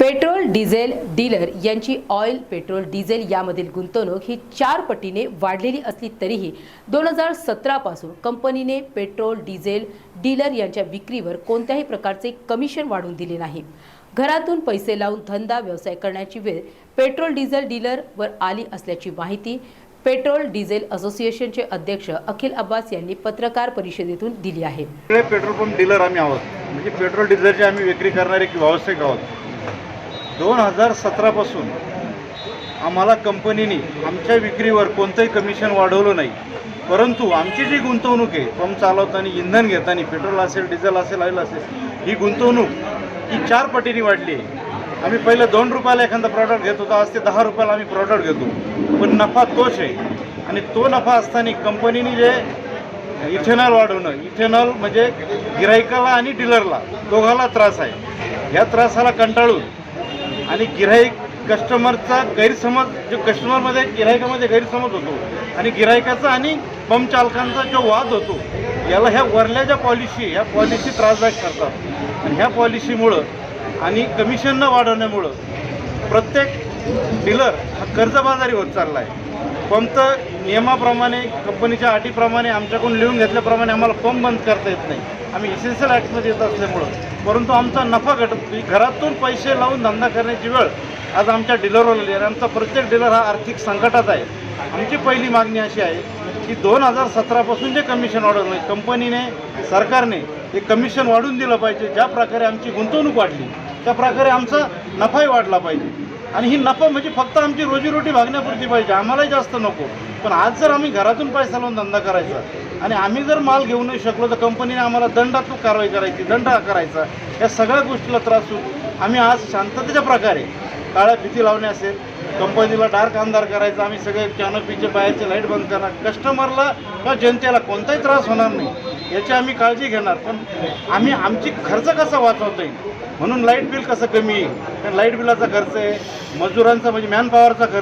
Petrol diesel dealer यांची oil petrol diesel यामधील गुंतवणूक ही चार पटीने वाढलेली असली तरीही दोन हजार सतरापासून कंपनीने पेट्रोल डिझेल डीलर यांच्या विक्रीवर कोणत्याही प्रकारचे कमिशन वाढवून दिले नाही. घरातून पैसे लावून धंदा व्यवसाय करण्याची वेळ पेट्रोल डिझेल डीलरवर आली असल्याची माहिती पेट्रोल डिझेल असोसिएशनचे अध्यक्ष अखिल अब्बास यांनी पत्रकार परिषदेतून दिली आहे. पेट्रोल पंप डीलर आम्ही आहोत. म्हणजे पेट्रोल डिझेलची आम्ही विक्री करणारे व्यावसायिक आहोत. दोन हजार सतरापासून आम्हाला कंपनीने आमच्या विक्रीवर कोणतंही कमिशन वाढवलं नाही. परंतु आमची जी गुंतवणूक आहे पंप चालवताना इंधन घेताना पेट्रोल असेल डिझेल असेल ऑइल असेल ही गुंतवणूक ही चार पटीने वाढली आहे. आम्ही पहिले दोन रुपयाला एखादा प्रॉडक्ट घेत होतो आज ते दहा रुपयाला आम्ही प्रॉडक्ट घेतो. पण नफा तोच आहे. आणि तो नफा असताना कंपनीने जे इथेनॉल वाढवणं इथेनॉल म्हणजे गिरायकाला आणि डीलरला दोघाला त्रास आहे. या त्रासाला कंटाळून आणि गिराईक कस्टमरचा गैरसमज जो कस्टमरमध्ये गिरायकामध्ये गैरसमज होतो. आणि गिरायकाचा आणि पंप चालकांचा जो वाद होतो याला ह्या वरल्या ज्या पॉलिसी ह्या पॉलिसी त्रासदायक करतात. आणि ह्या पॉलिसीमुळं आणि कमिशन न वाढवण्यामुळं प्रत्येक डीलर हा कर्जबाजारी होत चालला आहे पंप तर नियमाप्रमाणे कंपनीच्या अटीप्रमाणे आमच्याकडून लिहून घेतल्याप्रमाणे आम्हाला पंप बंद करता येत नाही. आम्ही इसेन्शियल ॲक्टमध्ये येत असल्यामुळं. परंतु आमचा नफा घटत म्हणजे घरातून पैसे लावून धंदा करण्याची वेळ आज आमच्या डीलरवर आली आहे आणि आमचा प्रत्येक डीलर हा आर्थिक संकटात आहे. आमची पहिली मागणी अशी आहे की दोन हजार सतरापासून जे कमिशन वाढवलं नाही कंपनीने सरकारने हे कमिशन वाढून दिलं पाहिजे. ज्या प्रकारे आमची गुंतवणूक वाढली त्या प्रकारे आमचा नफाही वाढला पाहिजे. आणि ही नफा म्हणजे फक्त आमची रोजीरोटी भागण्यापुरती पाहिजे. आम्हालाही जास्त नको. पण आज जर आम्ही घरातून पैसा लावून धंदा करायचा आणि आम्ही जर माल घेऊ नाही शकलो तर कंपनीने आम्हाला दंडात्मक कारवाई करायची दंड करायचा. या सगळ्या गोष्टीला त्रास होतो. आम्ही आज शांततेच्या प्रकारे काळ्या भीती लावणे असेल कंपनीला डार्क अंधार करायचा आम्ही सगळे कॅनोपीचे बाहेरचे लाइट बंद करणार. कस्टमरला किंवा जनतेला कोणताही त्रास होणार नाही याची आम्ही काळजी घेणार. पण आम्ही आमची खर्च कसा वाचवता येईल? म्हणून लाइट बिल कसं कमी येईल? लाइट बिलाचा खर्च आहे मजुरांचा म्हणजे मॅनपॉवरचा खर्च